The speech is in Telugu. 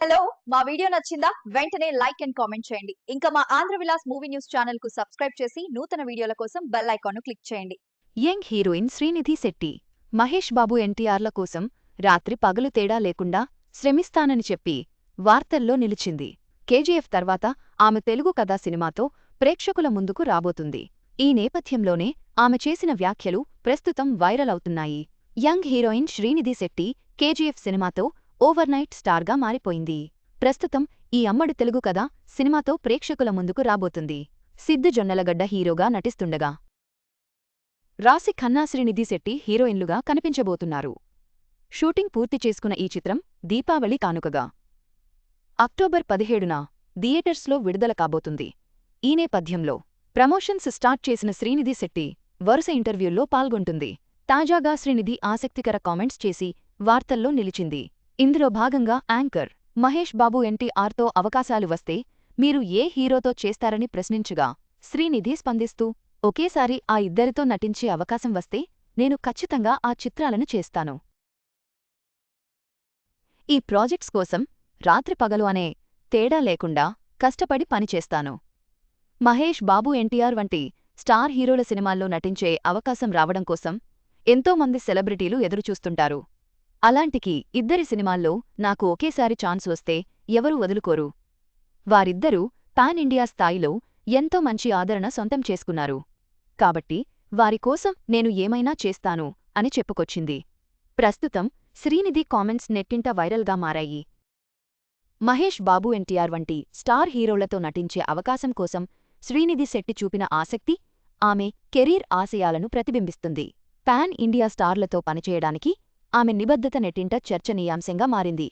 హలో మా వీడియో నచ్చిందా? వెంటనే లైక్ అండ్ కామెంట్ చేయండి. ఇంకా మా ఆంధ్ర విలాస్ మూవీ న్యూస్ ఛానల్కు సబ్స్క్రైబ్ చేసి నూతన వీడియోల కోసం బెల్ ఐకాన్ క్లిక్ చేయండి. యంగ్ హీరోయిన్ శ్రీనిధి శెట్టి మహేష్ బాబు ఎన్టీఆర్ల కోసం రాత్రి పగలు తేడా లేకుండా శ్రమిస్తానని చెప్పి వార్తల్లో నిలిచింది. కేజీఎఫ్ తర్వాత ఆమె తెలుగు కథా సినిమాతో ప్రేక్షకుల ముందుకు రాబోతుంది. ఈ నేపథ్యంలోనే ఆమె చేసిన వ్యాఖ్యలు ప్రస్తుతం వైరల్ అవుతున్నాయి. Young heroine Srinidhi Shetty KGF సినిమాతో ఓవర్నైట్ స్టార్గా మారిపోయింది. ప్రస్తుతం ఈ అమ్మడు తెలుగు కథ సినిమాతో ప్రేక్షకుల ముందుకు రాబోతుంది. సిద్దు జొన్నలగడ్డ హీరోగా నటిస్తుండగా. రాశి ఖన్నా శ్రీనిధి శెట్టి హీరోయిన్లుగా కనిపించబోతున్నారు. షూటింగ్ పూర్తి చేసుకున్న ఈ చిత్రం దీపావళి కానుకగా. అక్టోబర్ పదిహేడున థియేటర్స్లో విడుదల కాబోతుంది. ఈ నేపథ్యంలో ప్రమోషన్స్ స్టార్ట్ చేసిన శ్రీనిధి శెట్టి వరుస ఇంటర్వ్యూల్లో పాల్గొంటుంది. తాజాగా శ్రీనిధి ఆసక్తికర కామెంట్స్ చేసి వార్తల్లో నిలిచింది. ఇందులో భాగంగా యాంకర్ మహేష్ బాబు ఎన్టీఆర్తో అవకాశాలు వస్తే మీరు ఏ హీరోతో చేస్తారని ప్రశ్నించగా శ్రీనిధి స్పందిస్తూ ఒకేసారి ఆ ఇద్దరితో నటించే అవకాశం వస్తే నేను ఖచ్చితంగా ఆ చిత్రాలను చేస్తాను. ఈ ప్రాజెక్ట్స్ కోసం రాత్రి పగలు అనే తేడా లేకుండా కష్టపడి పనిచేస్తాను. మహేష్ బాబు ఎన్టీఆర్ వంటి స్టార్ హీరోల సినిమాల్లో నటించే అవకాశం రావడం కోసం ఎంతోమంది సెలబ్రిటీలు ఎదురుచూస్తుంటారు. అలాంటికి ఇద్దరి సినిమాల్లో నాకు ఒకేసారి ఛాన్స్ వస్తే ఎవరూ వదులుకోరు. వారిద్దరూ పాన్ ఇండియా స్థాయిలో ఎంతో మంచి ఆదరణ సొంతం చేసుకున్నారు. కాబట్టి వారి కోసం నేను ఏమైనా చేస్తాను అని చెప్పుకొచ్చింది. ప్రస్తుతం శ్రీనిధి కామెంట్స్ నెట్టింట వైరల్గా మారాయి. మహేష్ బాబు ఎన్టీఆర్ వంటి స్టార్ హీరోలతో నటించే అవకాశం కోసం శ్రీనిధి శెట్టి చూపిన ఆసక్తి ఆమె కెరీర్ ఆశయాలను ప్రతిబింబిస్తుంది. పాన్ ఇండియా స్టార్లతో పనిచేయడానికి ఆమె నిబద్ధత నెట్టింట చర్చనీయాంశంగా మారింది.